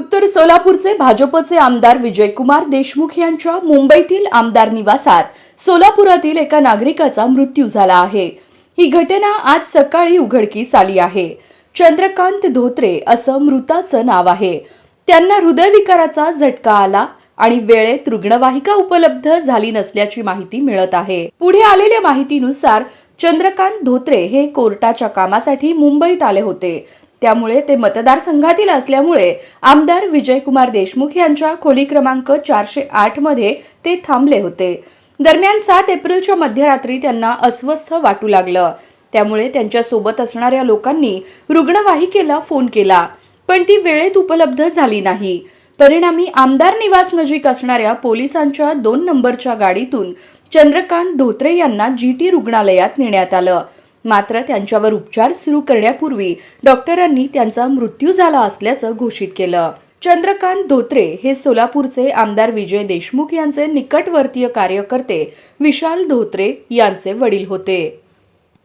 उत्तर सोलापूरचे भाजपचे आमदार विजयकुमार देशमुख यांच्या मुंबईतील आमदार निवासात सोलापुरातील एका नागरिकाचा मृत्यू झाला आहे. ही घटना आज सकाळी उघडकीस आली आहे. चंद्रकांत धोत्रे असं मृताचं नाव आहे. त्यांना हृदयविकाराचा झटका आला आणि वेळेत रुग्णवाहिका उपलब्ध झाली नसल्याची माहिती मिळत आहे. पुढे आलेल्या माहितीनुसार चंद्रकांत धोत्रे हे कोर्टाच्या कामासाठी मुंबईत आले होते. त्यामुळे ते मतदारसंघातील असल्यामुळे आमदार विजयकुमार देशमुख यांच्या खोली क्रमांक चारशे आठमध्ये ते थांबले होते. दरम्यान सात एप्रिलच्या मध्यरात्री त्यांना अस्वस्थ वाटू लागलं. त्यामुळे त्यांच्यासोबत असणाऱ्या लोकांनी रुग्णवाहिकेला फोन केला. पण ती वेळेत उपलब्ध झाली नाही. परिणामी आमदार निवास नजीक असणाऱ्या पोलिसांच्या दोन नंबरच्या गाडीतून चंद्रकांत धोत्रे यांना जीटी रुग्णालयात नेण्यात आलं. मात्र त्यांच्यावर उपचार सुरू करण्यापूर्वी डॉक्टरांनी त्यांचा मृत्यू झाला असल्याचं घोषित केलं. चंद्रकांत धोत्रे हे सोलापूरचे आमदार विजय देशमुख यांचे निकटवर्तीय कार्यकर्ते विशाल धोत्रे यांचे वडील होते.